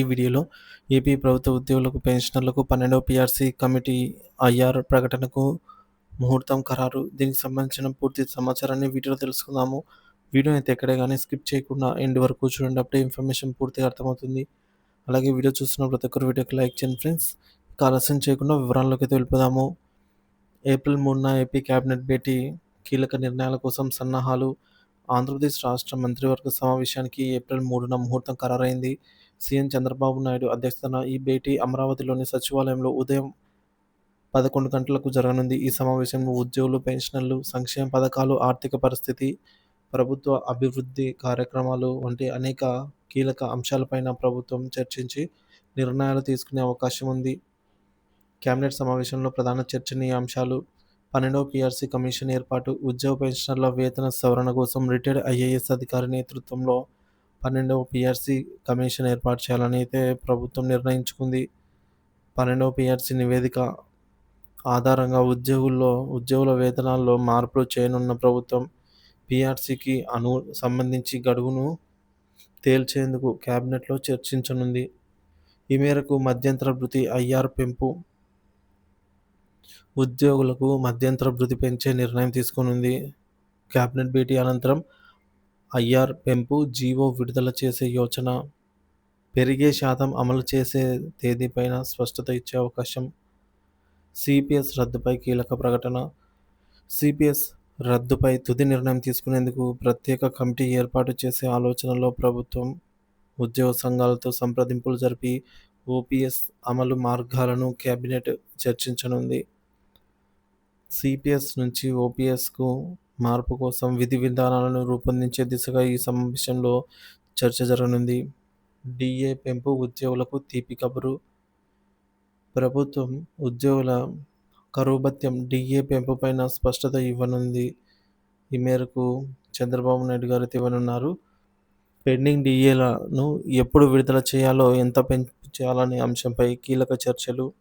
ఈ వీడియోలో ఏపీ ప్రభుత్వ ఉద్యోగులకు పెన్షనర్లకు పన్నెండవ పిఆర్సీ కమిటీ ఐఆర్ ప్రకటనకు ముహూర్తం ఖరారు. దీనికి సంబంధించిన పూర్తి సమాచారాన్ని వీడియోలో తెలుసుకుందాము. వీడియో అయితే ఎక్కడే కానీ స్కిప్ చేయకుండా ఎండ్ వరకు చూడండి. అప్పుడే ఇన్ఫర్మేషన్ పూర్తిగా అర్థమవుతుంది. అలాగే వీడియో చూస్తున్న ప్రతి ఒక్కరు వీడియోకి లైక్ చేయండి ఫ్రెండ్స్. ఆలస్యం చేయకుండా వివరాల్లోకి వెళ్ళిపోదాము. ఏప్రిల్ మూడున ఏపీ కేబినెట్ భేటీ కీలక నిర్ణయాల కోసం సన్నాహాలు. ఆంధ్రప్రదేశ్ రాష్ట్ర మంత్రివర్గ సమావేశానికి ఏప్రిల్ మూడున ముహూర్తం ఖరారైంది. సీఎం చంద్రబాబు నాయుడు అధ్యక్షతన ఈ భేటీ అమరావతిలోని సచివాలయంలో ఉదయం పదకొండు గంటలకు జరగనుంది. ఈ సమావేశంలో ఉద్యోగులు పెన్షనర్లు సంక్షేమ పథకాలు ఆర్థిక పరిస్థితి ప్రభుత్వ అభివృద్ధి కార్యక్రమాలు వంటి అనేక కీలక అంశాలపైన ప్రభుత్వం చర్చించి నిర్ణయాలు తీసుకునే అవకాశం ఉంది. కేబినెట్ సమావేశంలో ప్రధాన చర్చనీయాంశాలు పన్నెండవ పిఆర్సీ కమిషన్ ఏర్పాటు ఉద్యోగ పెన్షనర్ల వేతన సవరణ కోసం రిటైర్డ్ ఐఏఎస్ అధికారి నేతృత్వంలో పన్నెండవ పిఆర్సీ కమిషన్ ఏర్పాటు చేయాలని అయితే ప్రభుత్వం నిర్ణయించుకుంది. పన్నెండవ పిఆర్సీ నివేదిక ఆధారంగా ఉద్యోగుల్లో ఉద్యోగుల వేతనాల్లో మార్పులు చేయనున్న ప్రభుత్వం పిఆర్సీకి అను సంబంధించి గడువును తేల్చేందుకు కేబినెట్లో చర్చించనుంది. ఈ మేరకు మధ్యంతర భృతి ఐఆర్ పెంపు ఉద్యోగులకు మధ్యంతర భృతి పెంచే నిర్ణయం తీసుకునుంది. కేబినెట్ భేటీ అనంతరం ఐఆర్ పెంపు జీవో విడుదల చేసే యోచన పెరిగే శాతం అమలు చేసే తేదీపైన స్పష్టత ఇచ్చే అవకాశం సిపిఎస్ రద్దుపై కీలక ప్రకటన. సిపిఎస్ రద్దుపై తుది నిర్ణయం తీసుకునేందుకు ప్రత్యేక కమిటీ ఏర్పాటు చేసే ఆలోచనలో ప్రభుత్వం ఉద్యోగ సంఘాలతో సంప్రదింపులు జరిపి ఓపీఎస్ అమలు మార్గాలను కేబినెట్ చర్చించనుంది. సిపిఎస్ నుంచి ఓపీఎస్కు మార్పు కోసం విధి విధానాలను రూపొందించే దిశగా ఈ సమావేశంలో చర్చ జరగనుంది. డిఏ పెంపు ఉద్యోగులకు తీపి కబురు. ప్రభుత్వం ఉద్యోగుల కరువుభత్యం డిఏ పెంపు పెంపుపైన స్పష్టత ఇవ్వనుంది. ఈ మేరకు చంద్రబాబు నాయుడు గారు ఇవ్వనున్నారు పెండింగ్ డిఏలను ఎప్పుడు విడుదల చేయాలో ఎంత పెంపు చేయాలనే అంశంపై కీలక చర్చలు.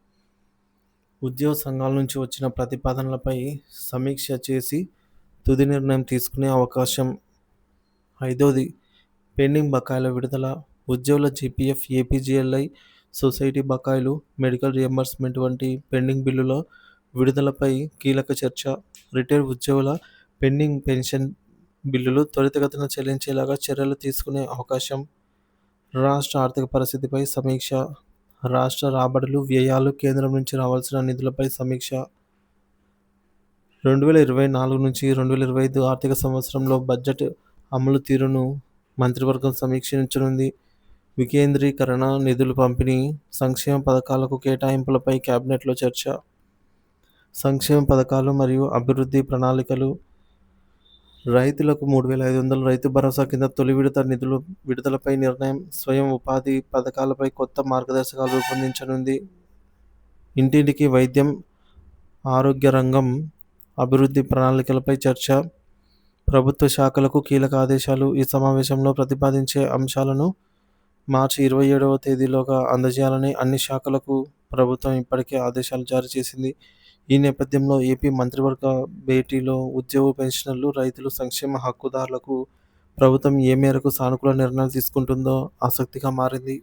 ఉద్యోగ సంఘాల నుంచి వచ్చిన ప్రతిపాదనలపై సమీక్ష చేసి తుది నిర్ణయం తీసుకునే అవకాశం. ఐదవది పెండింగ్ బకాయిల విడుదల. ఉద్యోగుల జీపీఎఫ్ ఏపీజీఎల్ఐ సొసైటీ బకాయిలు మెడికల్ రియంబర్స్మెంట్ వంటి పెండింగ్ బిల్లుల విడుదలపై కీలక చర్చ. రిటైర్ ఉద్యోగుల పెండింగ్ పెన్షన్ బిల్లులు త్వరితగతిన చెల్లించేలాగా చర్యలు తీసుకునే అవకాశం. రాష్ట్ర ఆర్థిక పరిస్థితిపై సమీక్ష. రాష్ట్ర రాబడులు వ్యయాలు కేంద్రం నుంచి రావాల్సిన నిధులపై సమీక్ష. రెండు వేల ఇరవై నాలుగు నుంచి రెండు వేల ఇరవై ఐదు ఆర్థిక సంవత్సరంలో బడ్జెట్ అమలు తీరును మంత్రివర్గం సమీక్షించనుంది. వికేంద్రీకరణ నిధులు పంపిణీ సంక్షేమ పథకాలకు కేటాయింపులపై కేబినెట్లో చర్చ సంక్షేమ పథకాలు మరియు అభివృద్ధి ప్రణాళికలు. రైతులకు మూడు వేల ఐదు వందల రైతు భరోసా కింద తొలి విడత నిధులు విడుదలపై నిర్ణయం స్వయం ఉపాధి పథకాలపై కొత్త మార్గదర్శకాలు రూపొందించనుంది. ఇంటింటికి వైద్యం ఆరోగ్య రంగం అభివృద్ధి ప్రణాళికలపై చర్చ. ప్రభుత్వ శాఖలకు కీలక ఆదేశాలు ఈ సమావేశంలో ప్రతిపాదించే అంశాలను మార్చి ఇరవై ఏడవ తేదీలోగా అందజేయాలని అన్ని శాఖలకు ప్రభుత్వం ఇప్పటికే ఆదేశాలు జారీ చేసింది. ఈ నేపథ్యంలో ఏపీ మంత్రివర్గ భేటీలో ఉద్యోగ పెన్షనర్లు రైతులు సంక్షేమ హక్కుదారులకు ప్రభుత్వం ఏ మేరకు సానుకూల నిర్ణయాలు తీసుకుంటుందో ఆసక్తిగా మారింది.